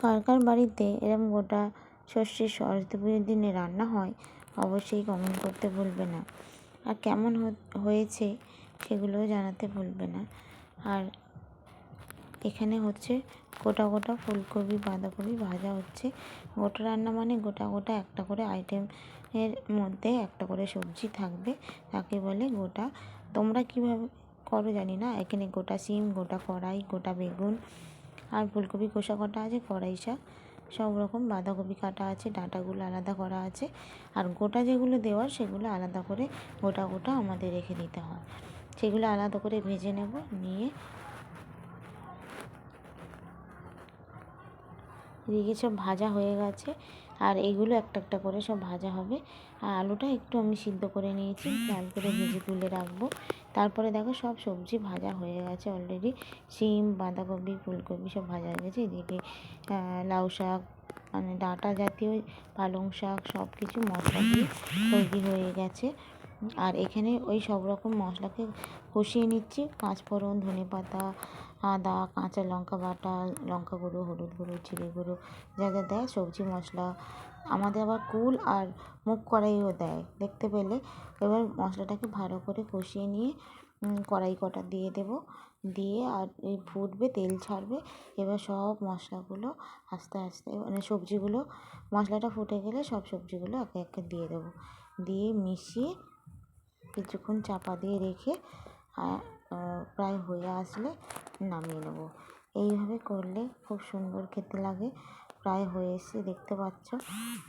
কার কার বাড়িতে এরম গোটা ষষ্ঠীর সরস্বতী পুজোর দিনে রান্না হয়, অবশ্যই কমেন্ট করতে ভুলবে না। আর কেমন হয়েছে সেগুলোও জানাতে ভুলবে না। আর এখানে হচ্ছে গোটা গোটা ফুলকপি, বাঁধাকপি ভাজা হচ্ছে। গোটা রান্না মানে গোটা গোটা একটা করে আইটেম এর মধ্যে একটা করে সবজি থাকবে, তাকে বলে গোটা। তোমরা কীভাবে করো জানি না, এখানে গোটা সিম গোটা কড়াই, গোটা বেগুন আর ফুলকপি কষা কটা আছে কড়াই শাক সব রকম বাঁধাকপি কাটা আছে, ডাঁটাগুলো আলাদা করা আছে। আর গোটা যেগুলো দেওয়ার সেগুলো আলাদা করে গোটা গোটা আমাদের রেখে দিতে হয়। সেগুলো আলাদা করে ভেজে নেব, নিয়ে এদিকে সব ভাজা হয়ে গেছে। আর এগুলো একটা একটা করে সব ভাজা হবে। আর আলুটা একটু আমি সিদ্ধ করে নিয়েছি লাল করে ভেজে তুলে রাখব। তারপরে দেখো সব সবজি ভাজা হয়ে গেছে অলরেডি শিম, বাঁধাকপি, ফুলকপি সব ভাজা হয়ে গেছে। এদিকে লাউ শাক মানে ডাঁটা জাতীয় পালং শাক সব কিছু মশলা দিয়ে তৈরি হয়ে গেছে। আর এখানে ওই সব রকম মশলাকে কষিয়ে নিচ্ছি। পাঁচফোড়ন ধনে পাতা আদা, কাঁচা লঙ্কা বাটা, লঙ্কা গুঁড়ো, হলুদ গুঁড়ো, জিরে গুঁড়ো, যা যা দেয়, সবজি, মশলা। আমাদের আবার কুল আর মুগ কড়াইও দেয়, দেখতে পেলে? এবার মশলাটাকে ভালো করে কষিয়ে নিয়ে কড়াই কটা দিয়ে দেবো। দিয়ে আর ফুটবে, তেল ছাড়বে। এবার সব মশলাগুলো আস্তে আস্তে মানে সবজিগুলো, মশলাটা ফুটে গেলে সব সবজিগুলো একে একে দিয়ে দেবো। দিয়ে মিশিয়ে কিছুক্ষণ চাপা দিয়ে রেখে প্রায় হয়ে আসলে নামিয়ে নেব। এইভাবে করলে খুব সুন্দর খেতে লাগে। প্রায় হয়ে এসে দেখতে পাচ্ছ।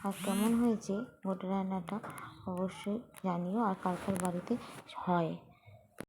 আর কেমন হয়েছে গোটা রান্নাটা অবশ্যই জানিও। আর কার কার বাড়িতে হয়?